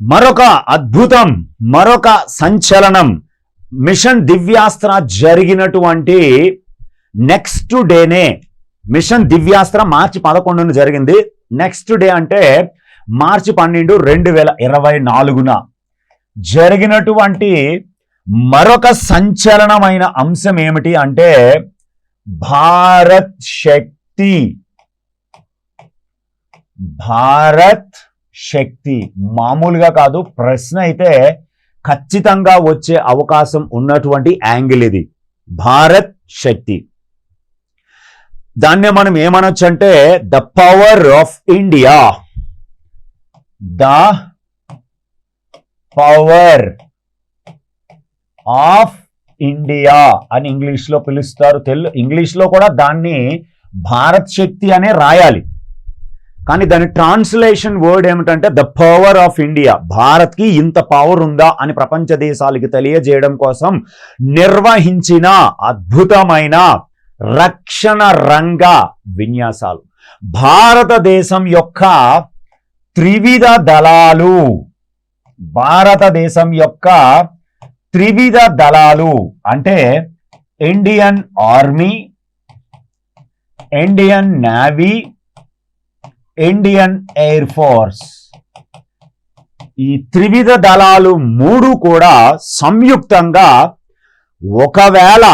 మరొక అద్భుతం మరొక సంచలనం. మిషన్ దివ్యాస్త్ర జరిగినటువంటి నెక్స్ట్ డేనే మిషన్ దివ్యాస్త్ర మార్చి పదకొండున జరిగింది. నెక్స్ట్ డే అంటే మార్చి పన్నెండు రెండు వేల ఇరవై నాలుగున జరిగినటువంటి మరొక సంచలనమైన అంశం ఏమిటి అంటే భారత్ శక్తి. భారత్ శక్తి మామూలుగా కాదు. ప్రశ్న అయితే ఖచ్చితంగా వచ్చే అవకాశం ఉన్నటువంటి యాంగిల్ ఇది. భారత్ శక్తి. దాన్నే మనం ఏమనొచ్చు అంటే the power of India. The power of India అని ఇంగ్లీష్లో పిలుస్తారు. తెలు ఇంగ్లీష్లో కూడా దాన్ని భారత్ శక్తి అనే రాయాలి. కానీ దాని ట్రాన్స్లేషన్ వర్డ్ ఏమిటంటే ద పవర్ ఆఫ్ ఇండియా. భారత్కి ఇంత పవర్ ఉందా అని ప్రపంచ దేశాలకి తెలియజేయడం కోసం నిర్వహించిన అద్భుతమైన రక్షణ రంగ విన్యాసాలు. భారతదేశం యొక్క త్రివిధ దళాలు భారతదేశం యొక్క త్రివిధ దళాలు అంటే Indian army Indian navy Indian air force ఈ త్రివిధ దళాలు మూడు కూడా సంయుక్తంగా ఒకవేళ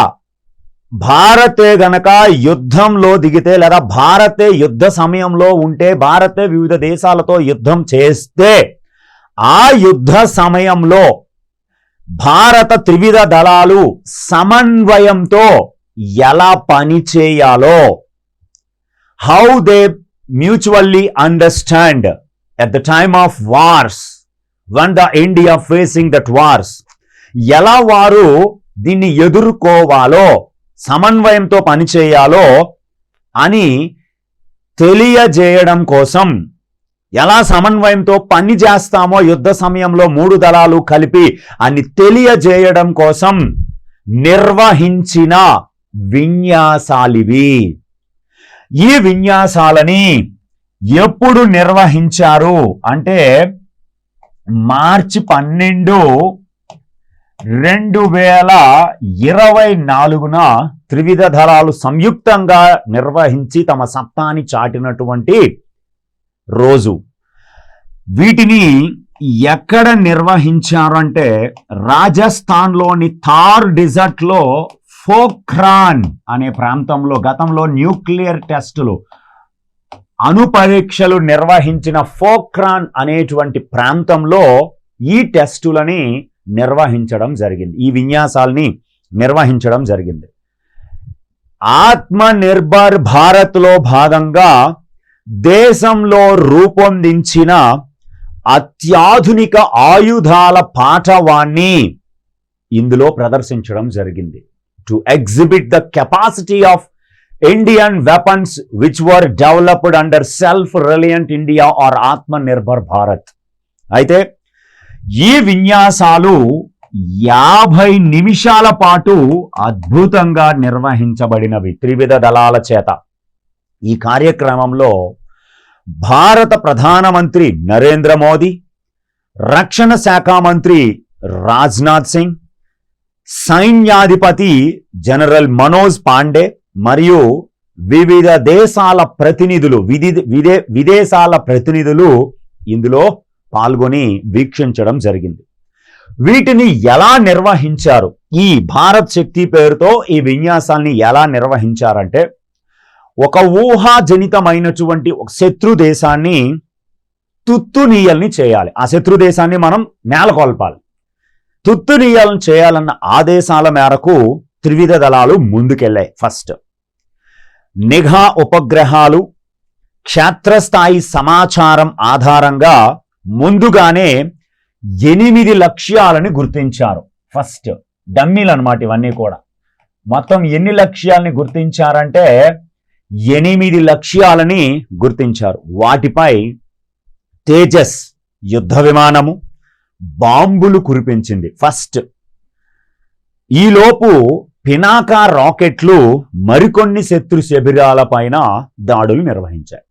భారతే గనక యుద్ధంలో దిగితే లేదా భారతే యుద్ధ సమయంలో ఉంటే భారతే వివిధ దేశాలతో యుద్ధం చేస్తే ఆ యుద్ధ సమయంలో భారత త్రివిధ దళాలు సమన్వయంతో ఎలా పని చేయాలో how they mutually understand at the time of wars when the India facing that wars ఎలా వారు దీన్ని ఎదుర్కోవాలో సమన్వయంతో పనిచేయాలో అని తెలియజేయడం కోసం ఎలా సమన్వయంతో పని చేస్తామో యుద్ధ సమయంలో మూడు దళాలు కలిపి అని తెలియజేయడం కోసం నిర్వహించిన విన్యాసాలివి. ఈ విన్యాసాలని ఎప్పుడు నిర్వహించారు? అంటే మార్చి పన్నెండు రెండు వేల ఇరవై నాలుగున త్రివిధ దళాలు సంయుక్తంగా నిర్వహించి తమ సత్తాని చాటినటువంటి రోజు. వీటిని ఎక్కడ నిర్వహించారంటే రాజస్థాన్లోని థార్ డిజర్ట్లో ఫోక్రాన్ అనే ప్రాంతంలో గతంలో న్యూక్లియర్ టెస్టులు అణు పరీక్షలు నిర్వహించిన ఫోక్రాన్ అనేటువంటి ప్రాంతంలో ఈ టెస్టులని నిర్వహించడం జరిగింది. ఈ విన్యాసాల్ని నిర్వహించడం జరిగింది. ఆత్మ నిర్భర్ భారత్లో భాగంగా దేశంలో రూపొందించిన అత్యాధునిక ఆయుధాల పాఠవాన్ని ఇందులో ప్రదర్శించడం జరిగింది. To exhibit the capacity of Indian weapons which were developed under self reliant India or Atmanirbhar Bharat అయితే ఈ విన్యాసాలు యాభై నిమిషాల పాటు అద్భుతంగా నిర్వహించబడినవి త్రివిధ దళాల చేత. ఈ కార్యక్రమంలో భారత ప్రధానమంత్రి నరేంద్ర మోదీ రక్షణ శాఖ మంత్రి రాజ్నాథ్ సింగ్ సైన్యాధిపతి జనరల్ మనోజ్ పాండే మరియు వివిధ దేశాల ప్రతినిధులు విదే విదేశాల ప్రతినిధులు ఇందులో పాల్గొని వీక్షించడం జరిగింది. వీటిని ఎలా నిర్వహించారు? ఈ భారత్ శక్తి పేరుతో ఈ విన్యాసాన్ని ఎలా నిర్వహించారంటే ఒక ఊహాజనితమైనటువంటి ఒక శత్రు దేశాన్ని తుత్తునీయల్ని చేయాలి. ఆ శత్రు దేశాన్ని మనం నేలకొల్పాలి. తుత్తునీయాలను చేయాలన్న ఆదేశాల మేరకు త్రివిధ దళాలు ముందుకెళ్ళాయి. ఫస్ట్ నిఘా ఉపగ్రహాలు క్షేత్రస్థాయి సమాచారం ఆధారంగా ముందుగానే ఎనిమిది లక్ష్యాలని గుర్తించారు. ఫస్ట్ డమ్మీలు అనమాట ఇవన్నీ కూడా. మొత్తం ఎన్ని లక్ష్యాలని గుర్తించారంటే ఎనిమిది లక్ష్యాలని గుర్తించారు. వాటిపై తేజస్ యుద్ధ విమానము బాంబులు కురిపించింది. ఫస్ట్ ఈలోపు పినాకా రాకెట్లు మరికొన్ని శత్రు శిబిరాల పైన దాడులు నిర్వహించాయి.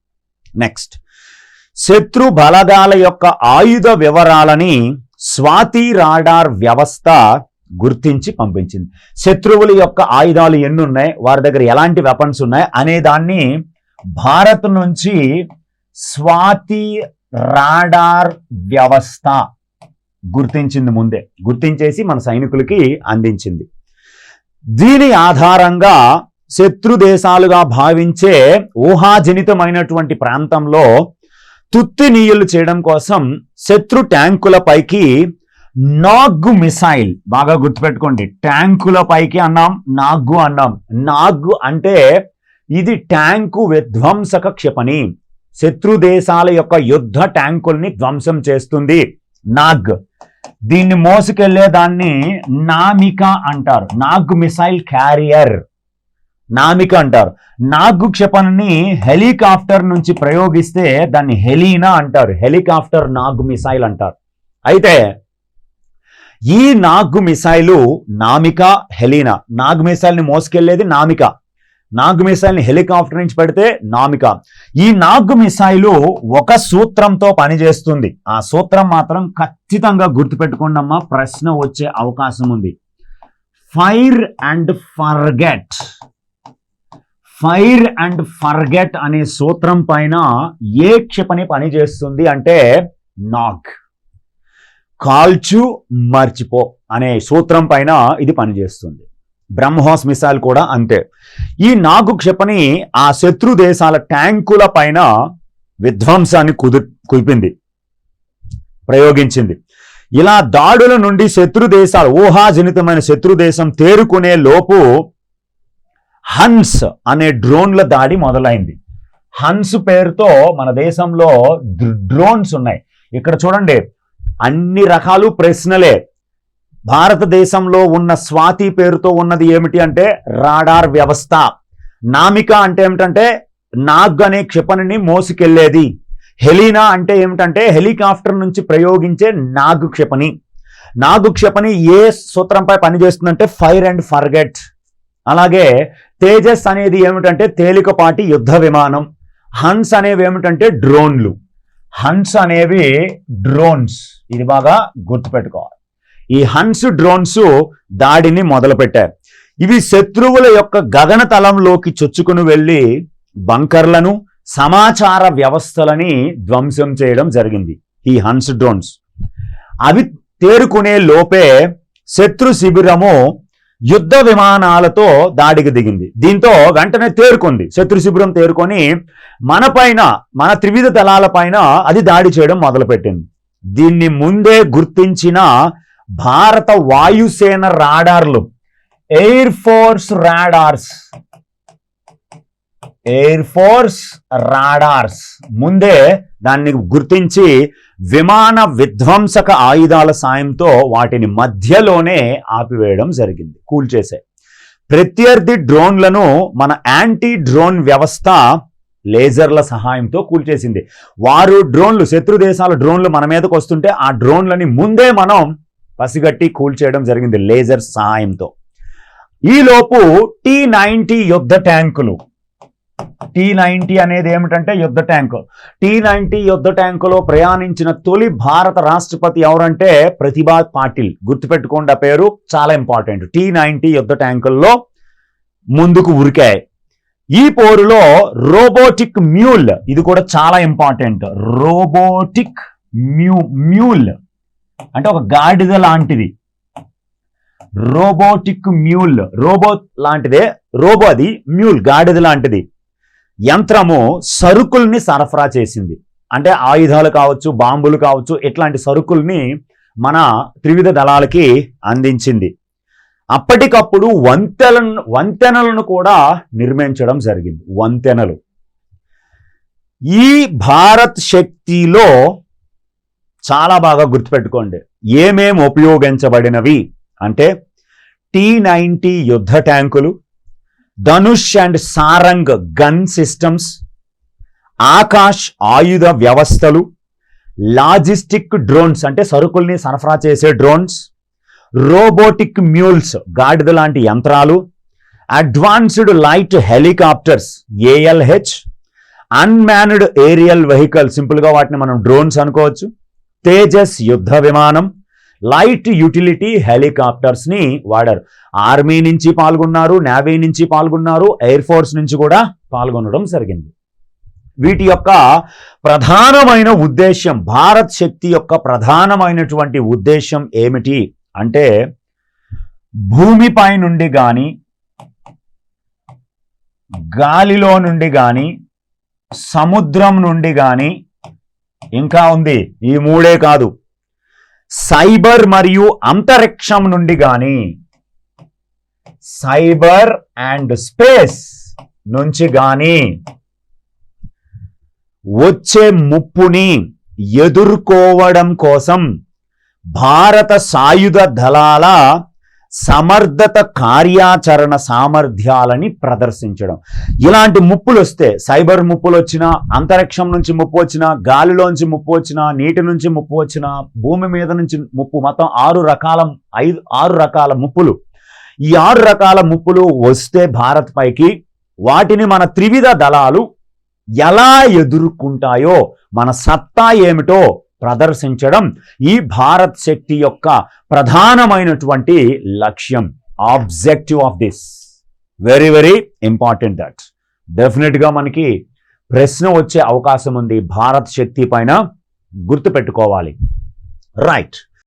నెక్స్ట్ శత్రు బలగాల యొక్క ఆయుధ వివరాలని స్వాతి రాడార్ వ్యవస్థ గుర్తించి పంపించింది. శత్రువుల యొక్క ఆయుధాలు ఎన్ని ఉన్నాయి వారి దగ్గర ఎలాంటి వెపన్స్ ఉన్నాయి? అనే దాన్ని భారత్ నుంచి స్వాతి రాడార్ వ్యవస్థ గుర్తించింది ముందే. గుర్తించేసి మన సైనికులకి అందించింది. దీని ఆధారంగా శత్రు దేశాలుగా భావించే ఊహాజనితమైనటువంటి ప్రాంతంలో తుత్తి నీళ్ళు చేయడం కోసం శత్రు ట్యాంకుల పైకి నాగ్గు మిసైల్ బాగా గుర్తుపెట్టుకోండి. ట్యాంకుల పైకి అన్నాం నాగ్గు అన్నాం. నాగ్గు అంటే ఇది ట్యాంకు విధ్వంసక క్షిపణి. శత్రు దేశాల యొక్క యుద్ధ ట్యాంకుల్ని ధ్వంసం చేస్తుంది నాగ్. దీన్ని మోసుకెళ్ళే దాన్ని నామిక అంటారు. Nag missile carrier. నామిక అంటారు. నాగు క్షిపణిని హెలికాప్టర్ నుంచి ప్రయోగిస్తే దాన్ని హెలీనా అంటారు. హెలికాప్టర్ నాగు మిసైల్ అంటారు. అయితే ఈ నాగు మిసైలు నామిక హెలీనా. నాగ్ మిసైల్ని మోసుకెళ్ళేది నామిక. నాగ్ మిసైల్ని హెలికాప్టర్ నుంచి పెడితే నామిక. ఈ నాగ్ మిసైలు ఒక సూత్రంతో పనిచేస్తుంది. ఆ సూత్రం మాత్రం ఖచ్చితంగా గుర్తుపెట్టుకోండమ్మా ప్రశ్న వచ్చే అవకాశం ఉంది. Fire and forget fire and forget అనే సూత్రం పైన ఏ క్షిపణి పనిచేస్తుంది అంటే నాగ్. కాల్చు మర్చిపో అనే సూత్రం పైన ఇది పనిచేస్తుంది. బ్రహ్మోస్ మిసైల్ కూడా అంతే. ఈ నాగు క్షిపణి ఆ శత్రు దేశాల ట్యాంకుల పైన విధ్వంసాన్ని కుదు కుదిపింది. ప్రయోగించింది. ఇలా దాడుల నుండి శత్రు దేశాలు ఊహాజనితమైన శత్రు దేశం తేరుకునే లోపు హన్స్ అనే డ్రోన్ల దాడి మొదలైంది. హన్స్ పేరుతో మన దేశంలో డ్రోన్స్ ఉన్నాయి. ఇక్కడ చూడండి అన్ని రకాలు ప్రశ్నలే. భారతదేశంలో ఉన్న స్వాతి పేరుతో ఉన్నది ఏమిటి అంటే రాడార్ వ్యవస్థ. నామిక అంటే ఏమిటంటే నాగ్ అనే క్షిపణిని మోసుకెళ్ళేది. హెలీనా అంటే ఏమిటంటే హెలికాప్టర్ నుంచి ప్రయోగించే నాగు క్షిపణి. నాగు క్షిపణి ఏ సూత్రంపై పనిచేస్తుందంటే ఫైర్ అండ్ ఫర్గెట్. అలాగే తేజస్ అనేది ఏమిటంటే తేలికపాటి యుద్ధ విమానం. హన్స్ అనేవి ఏమిటంటే డ్రోన్లు. హన్స్ అనేవి డ్రోన్స్. ఇది బాగా గుర్తుపెట్టుకోవాలి. ఈ హన్స్ డ్రోన్స్ దాడిని మొదలుపెట్టారు. ఇవి శత్రువుల యొక్క గగన తలంలోకి చొచ్చుకుని వెళ్ళి బంకర్లను సమాచార వ్యవస్థలని ధ్వంసం చేయడం జరిగింది ఈ హన్స్ డ్రోన్స్. అవి తేరుకునే లోపే శత్రు శిబిరము యుద్ధ విమానాలతో దాడికి దిగింది. దీంతో వెంటనే తేరుకుంది. శత్రు శిబిరం తేరుకొని మన పైన మన త్రివిధ దళాల పైన అది దాడి చేయడం మొదలుపెట్టింది. దీన్ని ముందే గుర్తించిన భారత వాయుసేన రాడార్లు. Air force radars. Air force radars. ముందే దాన్ని గుర్తించి విమాన విధ్వంసక ఆయుధాల సాయంతో వాటిని మధ్యలోనే ఆపివేయడం జరిగింది కూల్చేసే ప్రత్యర్థి డ్రోన్లను మన యాంటీ డ్రోన్ వ్యవస్థ లేజర్ల సహాయంతో కూల్చేసింది వారు డ్రోన్లు శత్రు దేశాల డ్రోన్లు మన మీదకి వస్తుంటే ఆ డ్రోన్లని ముందే మనం పసిగట్టి కూల్చేయడం జరిగింది లేజర్ సాయంతో. ఈలోపు టీ నైంటీ యుద్ధ ట్యాంకులు. టీ నైంటీ అనేది ఏమిటంటే యుద్ధ ట్యాంకు. టీ నైంటీ యుద్ధ ట్యాంకులో ప్రయాణించిన తొలి భారత రాష్ట్రపతి ఎవరంటే ప్రతిభా పాటిల్. గుర్తుపెట్టుకోండి ఆ పేరు చాలా ఇంపార్టెంట్. టీ నైంటీ యుద్ధ ట్యాంకుల్లో ముందుకు ఉరికాయి. ఈ పోరులో రోబోటిక్ మ్యూల్ ఇది కూడా చాలా ఇంపార్టెంట్. Robotic mu mule. అంటే ఒక గాడిద లాంటిది. రోబోటిక్ మ్యూల్ రోబో లాంటిదే రోబో అది మ్యూల్ గాడిద లాంటిది. యంత్రము సరుకుల్ని సరఫరా చేసింది. అంటే ఆయుధాలు కావచ్చు బాంబులు కావచ్చు ఇట్లాంటి సరుకుల్ని మన త్రివిధ దళాలకి అందించింది. అప్పటికప్పుడు వంతెలను వంతెనలను కూడా నిర్మించడం జరిగింది. వంతెనలు. ఈ భారత్ శక్తిలో చాలా బాగా గుర్తుపెట్టుకోండి. ఏమేం ఉపయోగించబడినవి? అంటే టీ నైంటీ యుద్ధ ట్యాంకులు Dhanush and Sarang gun systems Akash ఆయుధ వ్యవస్థలు లాజిస్టిక్ డ్రోన్స్ అంటే సరుకుల్ని సరఫరా చేసే డ్రోన్స్ రోబోటిక్ మ్యూల్స్ గాడిద లాంటి యంత్రాలు advanced light helicopters ALH unmanned aerial vehicle సింపుల్గా వాటిని మనం డ్రోన్స్ అనుకోవచ్చు. తేజస్ యుద్ధ విమానం లైట్ యూటిలిటీ హెలికాప్టర్స్ని వాడారు. ఆర్మీ నుంచి పాల్గొన్నారు నేవీ నుంచి పాల్గొన్నారు ఎయిర్ ఫోర్స్ నుంచి కూడా పాల్గొనడం జరిగింది. వీటి యొక్క ప్రధానమైన ఉద్దేశం భారత్ శక్తి యొక్క ప్రధానమైనటువంటి ఉద్దేశం ఏమిటి అంటే భూమిపై నుండి కానీ గాలిలో నుండి కానీ సముద్రం నుండి కానీ ఇంకా ఉంది. ఈ మూడే కాదు. సైబర్ మరియు అంతరిక్షం నుండి కానీ సైబర్ అండ్ స్పేస్ నుంచి కానీ వచ్చే ముప్పుని ఎదుర్కోవడం కోసం భారత సాయుధ దళాల సమర్థత కార్యాచరణ సామర్థ్యాలని ప్రదర్శించడం. ఇలాంటి ముప్పులు వస్తే సైబర్ ముప్పులు వచ్చినా అంతరిక్షం నుంచి ముప్పు వచ్చినా గాలిలోంచి ముప్పు వచ్చినా నీటి నుంచి ముప్పు వచ్చినా భూమి మీద నుంచి ముప్పు మొత్తం ఆరు రకాల ఐదు ఆరు రకాల ముప్పులు. ఈ ఆరు రకాల ముప్పులు వస్తే భారత్ పైకి వాటిని మన త్రివిధ దళాలు ఎలా ఎదుర్కొంటాయో మన సత్తా ఏమిటో ప్రదర్శించడం ఈ భారత్ శక్తి యొక్క ప్రధానమైనటువంటి లక్ష్యం objective of this. Very very important that డెఫినెట్గా మనకి ప్రశ్న వచ్చే అవకాశం ఉంది. భారత్ శక్తి పైన గుర్తుపెట్టుకోవాలి. రైట్